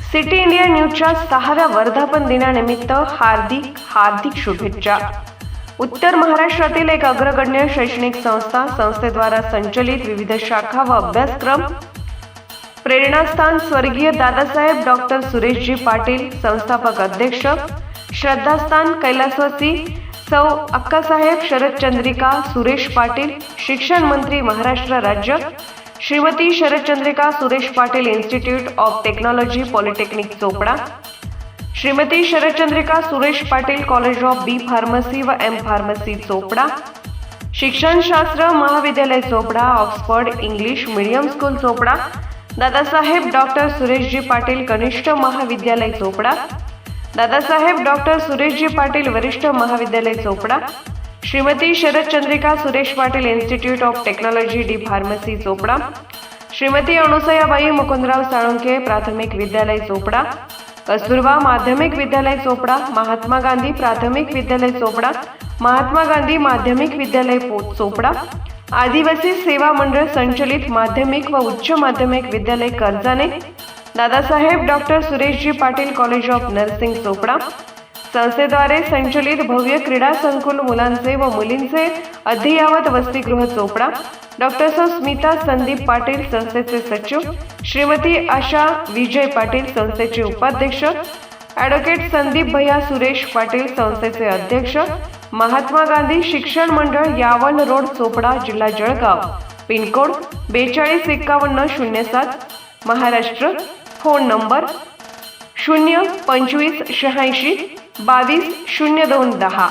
City India न्यूजच्या सहाव्या वर्धापन दिनानिमित्त हार्दिक हार्दिक शुभेच्छा. उत्तर महाराष्ट्रातील एक अग्रगण्य शैक्षणिक संस्था संस्थेद्वारा संचलित विविध शाखा व अभ्यासक्रम. प्रेरणास्थान स्वर्गीय दादासाहेब डॉक्टर सुरेशजी पाटील संस्थापक अध्यक्ष. श्रद्धास्थान कैलासवासी सौ अक्कासाहेब शरदचंद्रिका सुरेश पाटील शिक्षण मंत्री महाराष्ट्र राज्य. Shrimati Sharadchandrika Suresh Patil institute of technology polytechnic Chopda. Shrimati Sharadchandrika Suresh Patil college of B pharmacy व एम फार्मसी चोपडा. शिक्षणशास्त्र महाविद्यालय Chopda Oxford English medium school Chopda. Dadasaheb doctor Sureshji Patil कनिष्ठ महाविद्यालय चोपडा. दादासाहेब डॉक्टर सुरेशजी पाटील वरिष्ठ महाविद्यालय Chopda. Shrimati Sharadchandrika Suresh Patil institute of technology D pharmacy Chopda. Shrimati Anusayabai Mukundrao Salunkhe प्राथमिक विद्यालय चोपडा. कस्तुरबा माध्यमिक विद्यालय चोपडा. महात्मा गांधी प्राथमिक विद्यालय चोपडा. महात्मा गांधी माध्यमिक विद्यालय पो- चोपडा. आदिवासी सेवा मंडळ संचलित माध्यमिक व उच्च माध्यमिक विद्यालय कर्जाने. Dadasaheb doctor Sureshji Patil college of nursing Chopda. संस्थेद्वारे संचलित भव्य क्रीडा संकुल मुलांचे व मुलींचे अद्ययावत वसतिगृह चोपडा. डॉक्टर सौ स्मिता संदीप पाटील संस्थेचे सचिव. श्रीमती आशा विजय पाटील संस्थेचे उपाध्यक्ष. ॲडव्होकेट संदीप भैया सुरेश पाटील संस्थेचे अध्यक्ष. महात्मा गांधी शिक्षण मंडळ यावन रोड चोपडा जिल्हा जळगाव. पिनकोड बेचाळीस एकावन्न शून्य सात. महाराष्ट्र फोन नंबर शून्य पंचवीस शहाऐंशी बावीस शून्य दोन दहा.